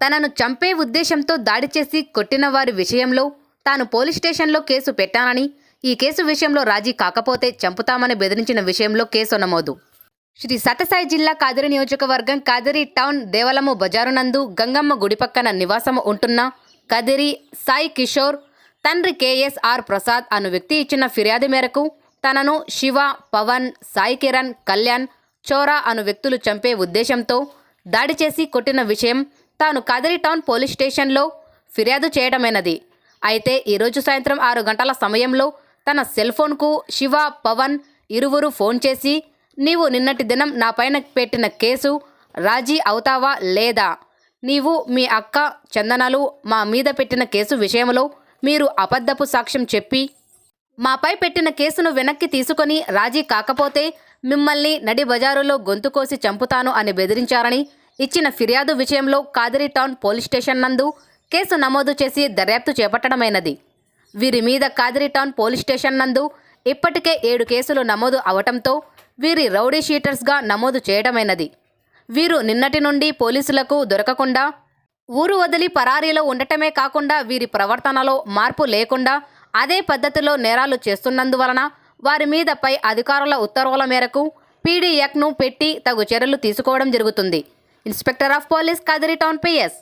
తనను చంపే ఉద్దేశంతో దాడి చేసి కొట్టిన వారి విషయంలో తాను పోలీస్ స్టేషన్లో కేసు పెట్టానని ఈ కేసు విషయంలో రాజీ కాకపోతే చంపుతామని బెదిరించిన విషయంలో కేసు నమోదు. శ్రీ సత్యసాయి జిల్లా కాదిరి నియోజకవర్గం కాదిరి టౌన్ దేవలము బజారు నందు గంగమ్మ గుడి పక్కన నివాసము ఉంటున్న కదిరి సాయి కిషోర్ తండ్రి కేఎస్ఆర్ ప్రసాద్ అను వ్యక్తి ఇచ్చిన ఫిర్యాదు మేరకు తనను శివ పవన్ సాయి కిరణ్ కళ్యాణ్ చోరా అను వ్యక్తులు చంపే ఉద్దేశంతో దాడి చేసి కొట్టిన విషయం తాను కదిరి టౌన్ పోలీస్ స్టేషన్లో ఫిర్యాదు చేయడమైనది. అయితే ఈరోజు సాయంత్రం ఆరు గంటల సమయంలో తన సెల్ ఫోన్కు శివ పవన్ ఇరువురు ఫోన్ చేసి నీవు నిన్నటి దినం నా పైన పెట్టిన కేసు రాజీ అవుతావా లేదా? నీవు మీ అక్క చందనలు మా మీద పెట్టిన కేసు విషయంలో మీరు అబద్ధపు సాక్ష్యం చెప్పి మాపై పెట్టిన కేసును వెనక్కి తీసుకొని రాజీ కాకపోతే మిమ్మల్ని నడి బజారులో గొంతు కోసి చంపుతాను అని బెదిరించారని ఇచ్చిన ఫిర్యాదు విషయంలో కాదిరి టౌన్ పోలీస్ స్టేషన్ నందు కేసు నమోదు చేసి దర్యాప్తు చేపట్టడమైనది. వీరి మీద కాదిరి టౌన్ పోలీస్ స్టేషన్ నందు ఇప్పటికే ఏడు కేసులు నమోదు అవటంతో వీరి రౌడీ షీటర్స్గా నమోదు చేయడమైనది. వీరు నిన్నటి నుండి పోలీసులకు దొరకకుండా ఊరు వదిలి పరారీలో ఉండటమే కాకుండా వీరి ప్రవర్తనలో మార్పు లేకుండా అదే పద్ధతిలో నేరాలు చేస్తున్నందువలన వారి మీద పై అధికారుల ఉత్తర్వుల మేరకు పీడీ యాక్ట్ను పెట్టి తగు చర్యలు తీసుకోవడం జరుగుతుంది. Inspector of police Kadiri town PS